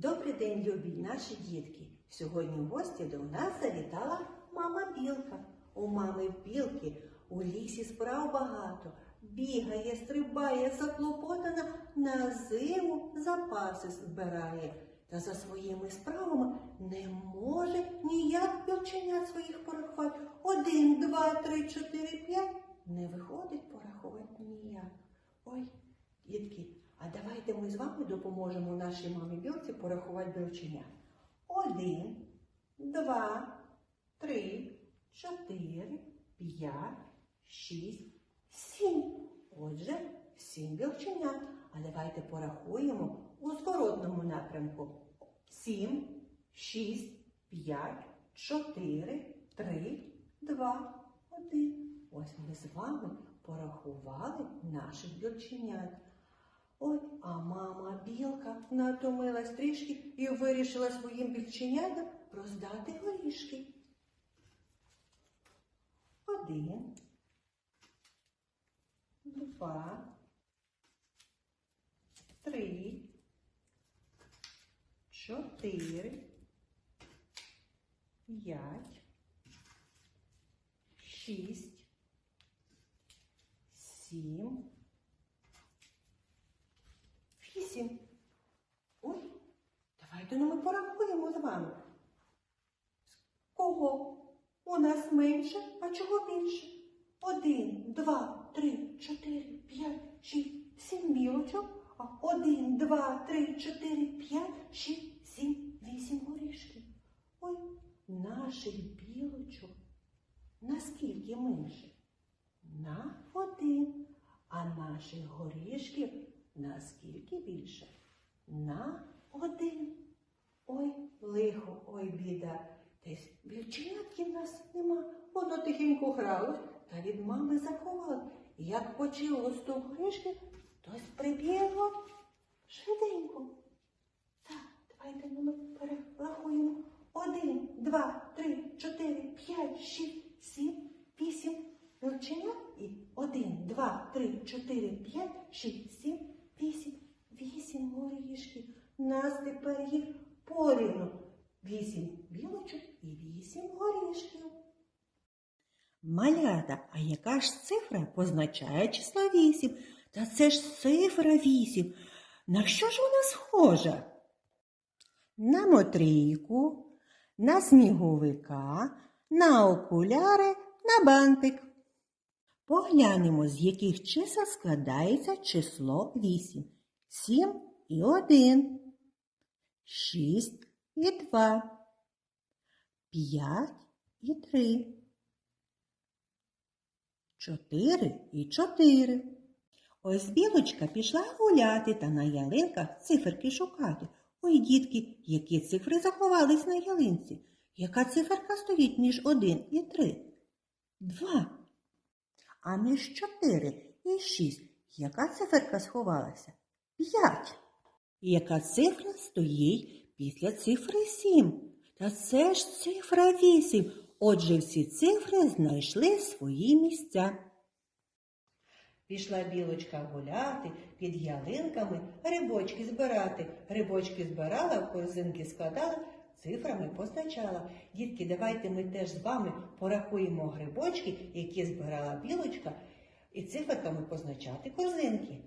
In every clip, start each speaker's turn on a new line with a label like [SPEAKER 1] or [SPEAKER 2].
[SPEAKER 1] Добрий день, любі наші дітки. Сьогодні в гості до нас завітала мама білка. У мами білки у лісі справ багато. Бігає, стрибає, заклопотана, на зиму запаси збирає. Та за своїми справами не може ніяк білченят своїх порахувати. Один, два, три, чотири, п'ять. Не виходить порахувати ніяк. Ой, дітки, а давайте ми з вами допоможемо нашій мамі білці порахувати білченят. Один, два, три, чотири, п'ять, шість, сім. Отже, сім білченят. А давайте порахуємо у зворотному напрямку. Сім, шість, п'ять, чотири, три, два, один. Ось ми з вами порахували наших білченят. Ой, а мама білка натомилась трішки і вирішила своїм більченятам роздати горішки. Один, два, три, чотири, п'ять, шість, сім. Вісім. Ой, давайте ну ми порахуємо з вами. Кого? У нас менше, а чого більше? Один, два, три, чотири, п'ять, шість, сім білочок. А один, два, три, чотири, п'ять, шість, сім, вісім горішків. Ой, наших білочок. Наскільки менше? На один. А наших горішків наскільки більше? На один. Ой, лихо, ой, біда. Десь вівченятки в нас нема. Воно тихенько грало та від мами заховало. Як почуло стук горішки, хтось прибігло швиденько. Так, давайте ми перерахуємо. Один, два, три, чотири, п'ять, шість, сім, вісім. Вівченят і один, два, три, чотири, п'ять, шість, сім, вісім. Вісім горішків. Нас тепер їх порівну. Вісім білочок і вісім горішків.
[SPEAKER 2] Малята, а яка ж цифра позначає число 8? Та це ж цифра 8. На що ж вона схожа? На мотрійку, на сніговика, на окуляри, на бантик. Поглянемо, з яких чисел складається число 8. 7 і 1, 6 і 2, 5 і 3. Чотири і чотири. Ось білочка пішла гуляти та на ялинках циферки шукати. Ой, дітки, які цифри заховались на ялинці? Яка циферка стоїть між один і три? Два. А між чотири і шість яка циферка сховалася? П'ять. І яка цифра стоїть після цифри сім? Та це ж цифра вісім. Отже, всі цифри знайшли свої місця.
[SPEAKER 1] Пішла білочка гуляти під ялинками, грибочки збирати. Грибочки збирала, в корзинки складала, цифрами позначала. Дітки, давайте ми теж з вами порахуємо грибочки, які збирала білочка, і циферками позначати корзинки.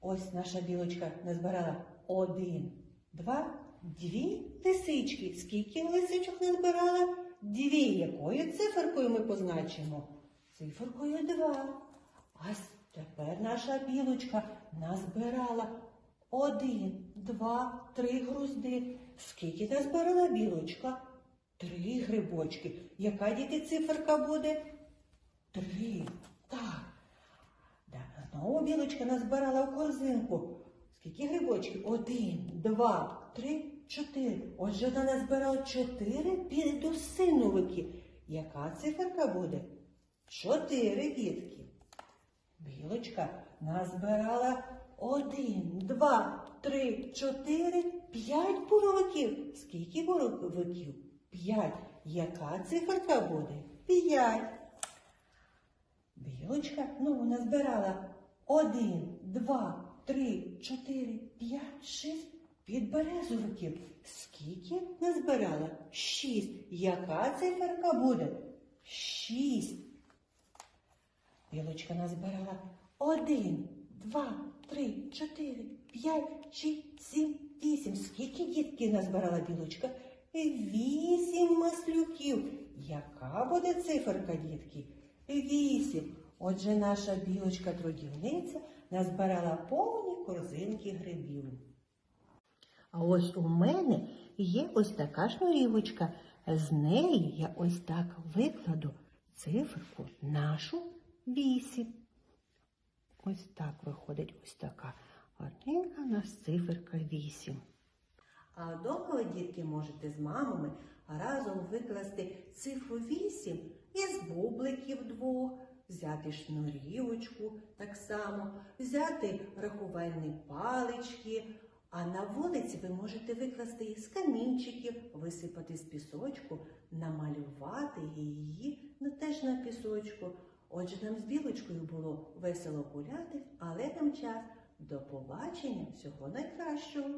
[SPEAKER 1] Ось наша білочка назбирала один, два, дві лисички. Скільки лисичок назбирала? Дві. Якою циферкою ми позначимо? Циферкою два. А тепер наша білочка назбирала один, два, три грузди. Скільки назбирала білочка? Три грибочки. Яка діти циферка буде? Три. Да. Білочка назбирала в корзинку. Скільки грибочків? Один, два, три, чотири. Отже, вона назбирала чотири підосиновики. Яка циферка буде? Чотири дітки. Білочка назбирала один, два, три, чотири, п'ять буровиків. Скільки буровиків? П'ять. Яка циферка буде? П'ять. Білочка, ну, вона збирала один, два, три, чотири, п'ять, шість, підберезовиків. Скільки назбирала? Шість. Яка циферка буде? Шість. Білочка назбирала один, два, три, чотири, п'ять, шість, сім, вісім. Скільки дітки назбирала білочка? Вісім маслюків. Яка буде циферка, дітки? Вісім. Отже, наша білочка-трудівниця назбирала повні корзинки грибів.
[SPEAKER 2] А ось у мене є ось така шнурівочка. З неї я ось так викладу циферку нашу вісім. Ось так виходить ось така. Одненька у нас циферка вісім.
[SPEAKER 1] А вдома ви, дітки, можете з мамами разом викласти цифру 8 із бубликів двох, взяти шнурівочку так само, взяти рахувальні палички. А на вулиці ви можете викласти із камінчиків, висипати з пісочку, намалювати її ну, теж на пісочку. Отже, нам з білочкою було весело гуляти, але нам час. До побачення, всього найкращого!